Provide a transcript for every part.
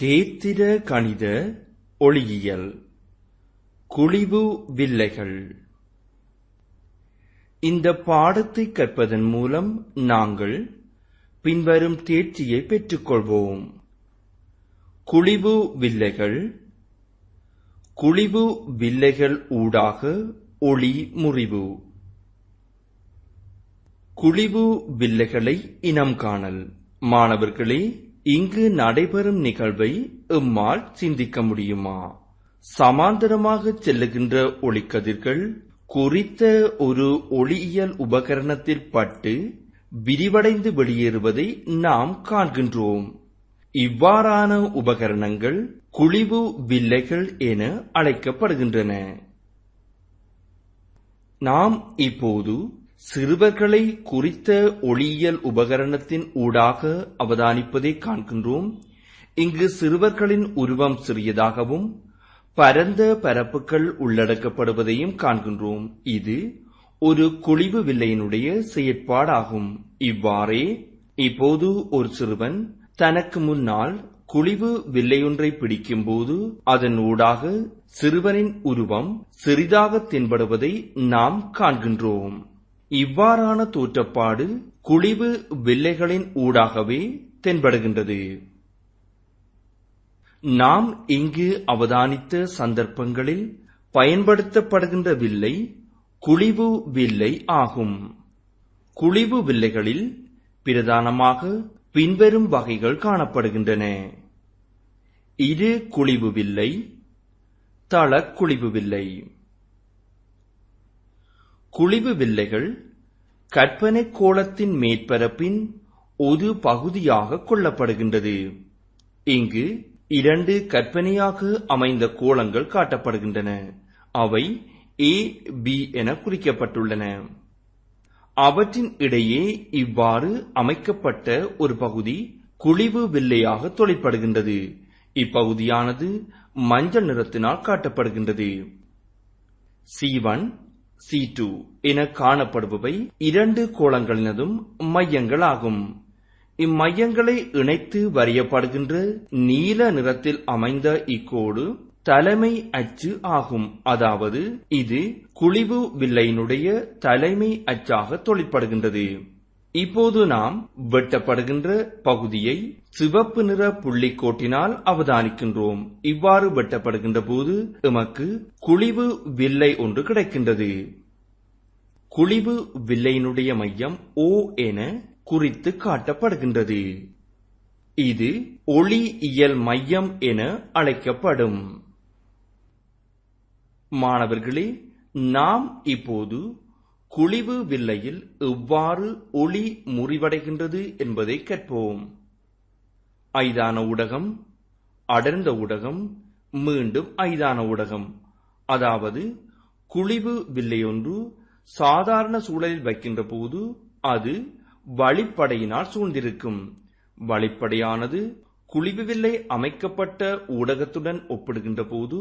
கேத்திர கணித ஒளியியல். குழிவு வில்லைகள். இந்த பாடத்தை கற்பதன் மூலம் நாங்கள் பின்வரும் தேர்ச்சியை பெற்றுக்கொள்வோம். குழிவு வில்லைகள். குழிவு வில்லைகள் ஊடாக ஒளி முறிவு. குழிவு வில்லைகளை இனம் காணல். மாணவர்களே இங்கு நடைபெறும் நிகழ்வை எம்மால் சிந்திக்க முடியுமா? சமாந்தரமாக செல்லுகின்ற ஒளிக்கதிர்கள் குறித்த ஒரு ஒளியியல் உபகரணத்தில் பட்டு விரிவடைந்து வெளியேறுவதை நாம் காண்கின்றோம். இவ்வாறான உபகரணங்கள் குழிவு வில்லைகள் என அழைக்கப்படுகின்றன. நாம் இப்போது சிறுவர்களை குறித்த ஒளியியல் உபகரணத்தின் ஊடாக அவதானிப்பதை காண்கின்றோம். இங்கு சிறுவர்களின் உருவம் சிறியதாகவும் பரந்த பரப்புகள் உள்ளடக்கப்படுவதையும் காண்கின்றோம். இது ஒரு குழிவு வில்லையினுடைய செயற்பாடாகும். இவ்வாறே இப்போது ஒரு சிறுவன் தனக்கு முன்னால் குழிவு வில்லையொன்றை பிடிக்கும்போது அதன் ஊடாக சிறுவனின் உருவம் சிறிதாக தென்படுவதை நாம் காண்கின்றோம். இவ்வாறான தோற்றப்பாடு குழிவு வில்லைகளின் ஊடாகவே தென்படுகின்றது. நாம் இங்கு அவதானித்த சந்தர்ப்பங்களில் பயன்படுத்தப்படுகின்ற வில்லை குழிவு வில்லை ஆகும். குழிவு வில்லைகளில் பிரதானமாக பின்வரும் வகைகள் காணப்படுகின்றன. இரு குழிவு வில்லை தள குழிவு வில்லை. குழிவு வில்லைகள் கற்பனை கோளத்தின் மேற்பரப்பின் ஒரு பகுதியாக கொள்ளப்படுகின்றது. இங்கு இரண்டு கற்பனையாக அமைந்த கோளங்கள் காட்டப்படுகின்றன. அவை ஏ பி என குறிக்கப்பட்டுள்ளன. அவற்றின் இடையே இவ்வாறு அமைக்கப்பட்ட ஒரு பகுதி குழிவு வில்லையாக தொழிற்படுகின்றது இப்பகுதியானது மஞ்சள் நிறத்தினால் காட்டப்படுகின்றது. சீவன் சி டூ என காணப்படுபவை இரண்டு கோளங்களினதும் மையங்களாகும். இம்மையங்களை இணைத்து வரையப்படுகின்ற நீல நிறத்தில் அமைந்த இக்கோடு தலைமை அச்சு ஆகும். அதாவது இது குழிவு வில்லையினுடைய தலைமை அச்சாக தொழிற்படுகின்றது. இப்போது நாம் வெட்டப்படுகின்ற பகுதியை சிவப்பு நிற புள்ளிக்கோட்டினால் அவதானிக்கின்றோம். இவ்வாறு வெட்டப்படுகின்ற போது எமக்கு குழிவு வில்லை ஒன்று கிடைக்கின்றது. குழிவு வில்லையினுடைய மையம் ஓ என குறித்து காட்டப்படுகின்றது. இது ஒளி இயல் மையம் என அழைக்கப்படும். மாணவர்களே நாம் இப்போது குழிவு வில்லையில் எவ்வாறு ஒளி முறிவடைகின்றது என்பதை கற்போம். ஐதான ஊடகம் அடர்ந்த ஊடகம் மீண்டும் ஐதான ஊடகம். அதாவது குழிவு வில்லையொன்று சாதாரண சூழலில் வைக்கின்ற போது அது வழிப்படையினால் சூழ்ந்திருக்கும். வழிப்படையானது குழிவு வில்லை அமைக்கப்பட்ட ஊடகத்துடன் ஒப்பிடுகின்ற போது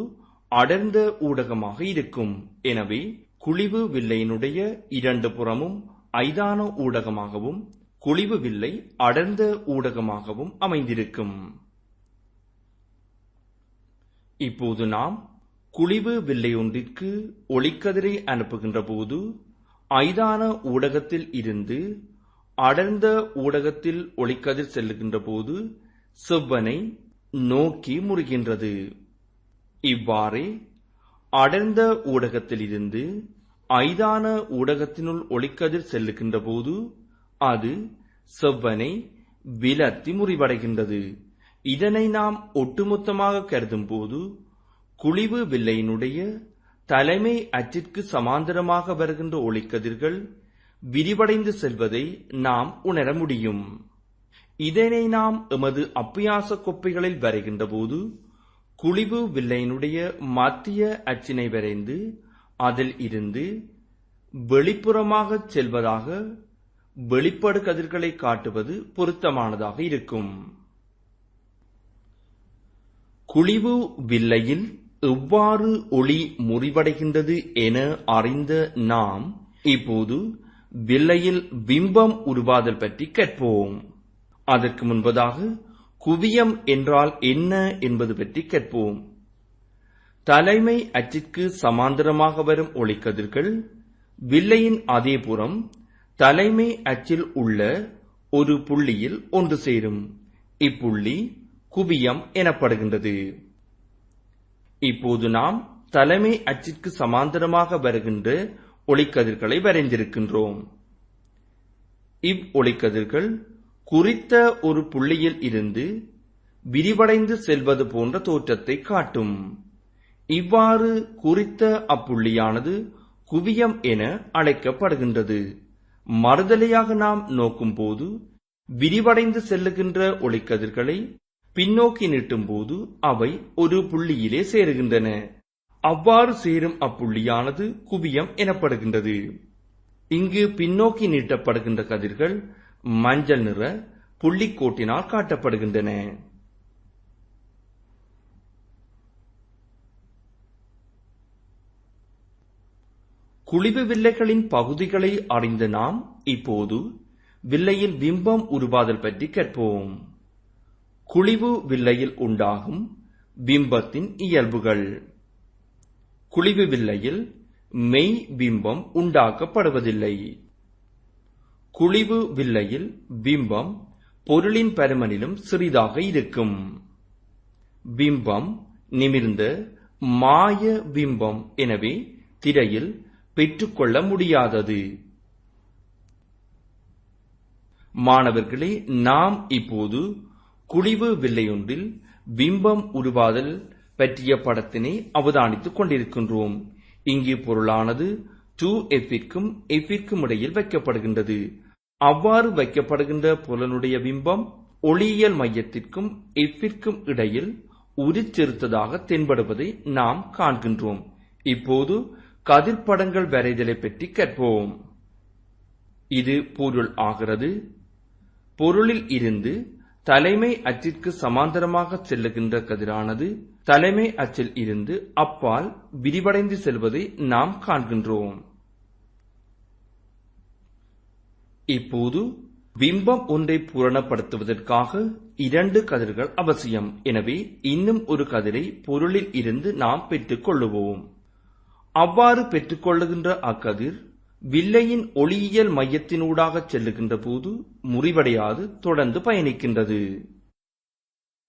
அடர்ந்த ஊடகமாக இருக்கும். எனவே குழிவு வில்லையினுடைய இரண்டு புறமும் ஐதான ஊடகமாகவும் குழிவு வில்லை அடர்ந்த ஊடகமாகவும் அமைந்திருக்கும். இப்போது நாம் குழிவு வில்லை ஒன்றிற்கு ஒளிக்கதிரை அனுப்புகின்ற போது ஐதான ஊடகத்தில் இருந்து அடர்ந்த ஊடகத்தில் ஒளிக்கதிர் செல்லுகின்ற போது செவ்வனை நோக்கி முறுகின்றது. இவ்வாறே அடர்ந்த ஊடகத்திலிருந்து ஐதான ஊடகத்தினுள் ஒளிக்கதிர் செல்லுகின்ற போது அது செவ்வனை விலத்தி முறிவடைகின்றது. இதனை நாம் ஒட்டுமொத்தமாக கருதும் போது குழிவு வில்லையினுடைய தலைமை அச்சிற்கு சமாந்தரமாக வருகின்ற ஒளிக்கதிர்கள் விரிவடைந்து செல்வதை நாம் உணர முடியும். இதனை நாம் எமது அப்பியாச கொப்பைகளில் வரைகின்ற போது குழிவு வில்லையினுடைய மத்திய அச்சினை வரைந்து அதில் இருந்து வெளிப்புறமாக செல்வதாக வெளிப்படு கதிர்களை காட்டுவது பொருத்தமானதாக இருக்கும். குழிவு வில்லையில் எவ்வாறு ஒளி முறிவடைகின்றது என அறிந்த நாம் இப்போது வில்லையில் பிம்பம் உருவாதல் பற்றி கற்போம் அதற்கு முன்பதாக குவியம் என்றால் என்ன என்பது பற்றி கேட்போம். தலைமை அச்சிற்கு சமாந்தரமாக வரும் ஒளிக்கதிர்கள் வில்லையின் அதேபுறம் தலைமை அச்சில் உள்ள ஒரு புள்ளியில் ஒன்று சேரும். இப்புள்ளி குவியம் எனப்படுகின்றது. இப்போது நாம் தலைமை அச்சிற்கு சமாந்தரமாக வருகின்ற ஒளிக்கதிர்களை வரைந்திருக்கின்றோம். இவ் ஒளிக்கதிர்கள் குறித்த ஒரு புள்ளியில் இருந்து விரிவடைந்து செல்வது போன்ற தோற்றத்தை காட்டும். இவ்வாறு குறித்த அப்புள்ளியானது குவியம் என அழைக்கப்படுகின்றது. மறுதலையாக நாம் நோக்கும்போது விரிவடைந்து செல்லுகின்ற ஒளிக்கதிர்களை பின்னோக்கி நீட்டும் போது அவை ஒரு புள்ளியிலே சேருகின்றன. அவ்வாறு சேரும் அப்புள்ளியானது குவியம் எனப்படுகின்றது. இங்கு பின்னோக்கி நீட்டப்படுகின்ற கதிர்கள் மஞ்சள் நிற புள்ளிக்கோட்டினால் காட்டப்படுகின்றன. குளிவு வில்லைகளின் பகுதிகளை அறிந்த நாம் இப்போது வில்லையில் பிம்பம் உருவாதல் பற்றி கற்போம் குளிவு வில்லையில் உண்டாகும் பிம்பத்தின் இயல்புகள். குளிவு வில்லையில் மெய் பிம்பம் உண்டாக்கப்படுவதில்லை. குழிவு வில்லையில் பிம்பம் பொருளின் பருமனிலும் சிறிதாக இருக்கும். பிம்பம் நிமிர்ந்த மாய பிம்பம் எனவே திரையில் பெற்றுக்கொள்ள முடியாதது. மாணவர்களே நாம் இப்போது குழிவு வில்லையொன்றில் பிம்பம் உருவாதல் பற்றிய படத்தினை அவதானித்துக் கொண்டிருக்கின்றோம். இங்கு பொருளானது 2f-ற்கும் f-ற்கும் இடையில் வைக்கப்படுகின்றது. அவ்வாறு வைக்கப்படுகின்ற புலனுடைய பிம்பம் ஒளியியல் மையத்திற்கும் f-ற்கும் இடையில் உரிச்செருத்ததாக தென்படுவதை நாம் காண்கின்றோம். இப்போது கதிர்ப்படங்கள் வரைதலை பற்றி கற்போம் இது பொருள் ஆகிறது. பொருளில் இருந்து தலைமை அச்சிற்கு சமாந்தரமாக செல்லுகின்ற கதிரானது தலைமை அச்சில் இருந்து அப்பால் விரிவடைந்து செல்வதை நாம் காண்கின்றோம். இப்போது பிம்பம் ஒன்றை பூரணப்படுத்துவதற்காக இரண்டு கதிர்கள் அவசியம். எனவே இன்னும் ஒரு கதிரை பொருளில் இருந்து நாம் பெற்றுக் கொள்ளுவோம். அவ்வாறு பெற்றுக்கொள்ளுகின்ற அக்கதிர் வில்லையின் ஒளியியல் மையத்தினூடாக செல்லுகின்ற போது முறிவடையாது தொடர்ந்து பயணிக்கின்றது.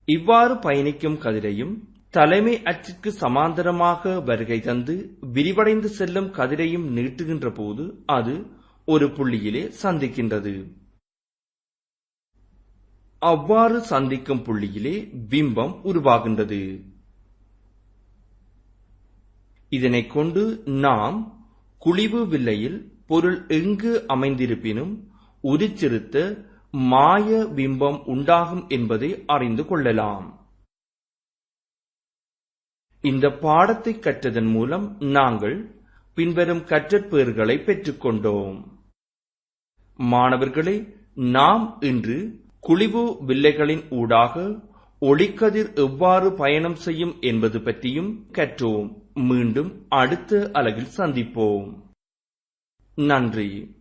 இவ்வாறு பயணிக்கும் கதிரையும் தலைமை அச்சிற்கு சமாந்தரமாக வருகை தந்து விரிவடைந்து செல்லும் கதிரையும் நீட்டுகின்ற போது அது ஒரு புள்ளியிலே சந்திக்கின்றது. அவ்வாறு சந்திக்கும் புள்ளியிலே பிம்பம் உருவாகின்றது. இதனைக் கொண்டு நாம் குழிவு வில்லையில் பொருள் எங்கு அமைந்திருப்பினும் உருச்சிருத்த மாய பிம்பம் உண்டாகும் என்பதை அறிந்து கொள்ளலாம். இந்த பாடத்தை கற்றதன் மூலம் நாங்கள் பின்வரும் கற்றற்பேறுகளை பெற்றுக்கொண்டோம். மாணவர்களே நாம் இன்று குழிவு வில்லைகளின் ஊடாக ஒளிக்கதிர் எவ்வாறு பயணம் செய்யும் என்பது பற்றியும் கற்றோம். மீண்டும் அடுத்த அலகில் சந்திப்போம். நன்றி.